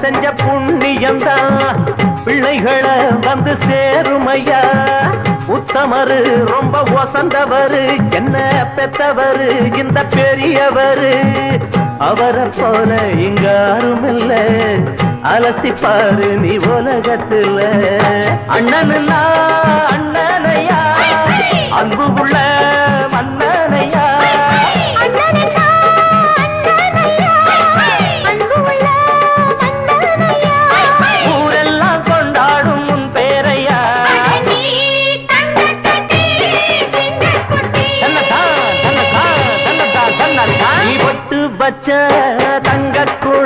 செஞ்ச புண்ணியம்தான். பிள்ளைகளை வந்து சேருமையா? உத்தமரு ரொம்ப ஒசந்தவரு என்ன பெத்தவரு இந்த பெரியவரு? அவரை போல இங்க யாரும் அலசி அலசிப்பாரு நீ உலகத்துல. அண்ணனுன்னா அண்ணன் வச்ச தங்க குழு